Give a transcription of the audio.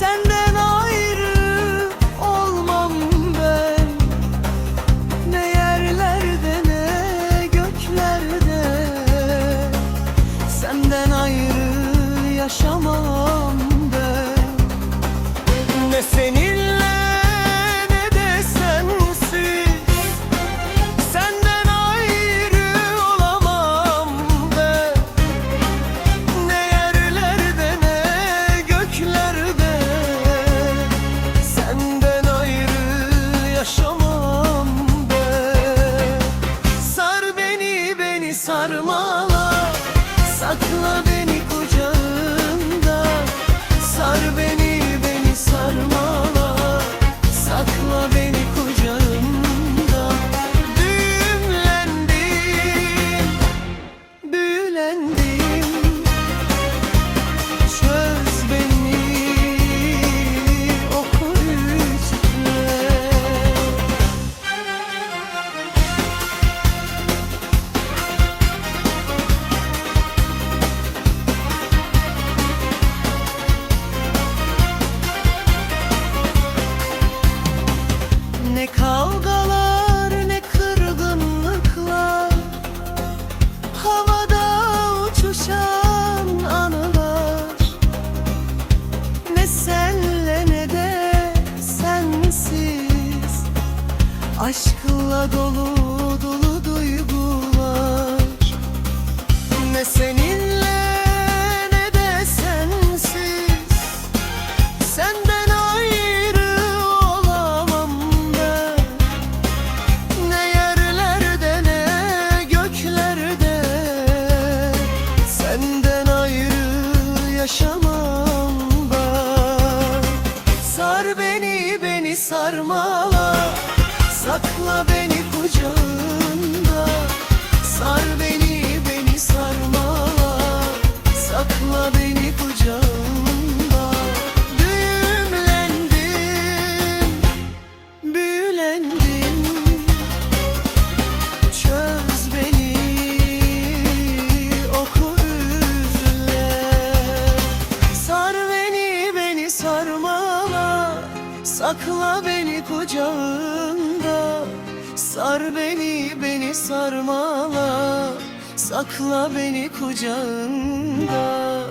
Send senden Kavgalar ne kırgınlıklar. Havada uçuşan anılar. Ne senle ne de sensiz. Aşkla dolu dolu duygular. Ne seninle yaşamam ben. Sar beni beni sarmala. Sakla beni kucağında. Sar beni beni Sakla beni kucağında. Sar beni beni sarmala. Sakla beni kucağında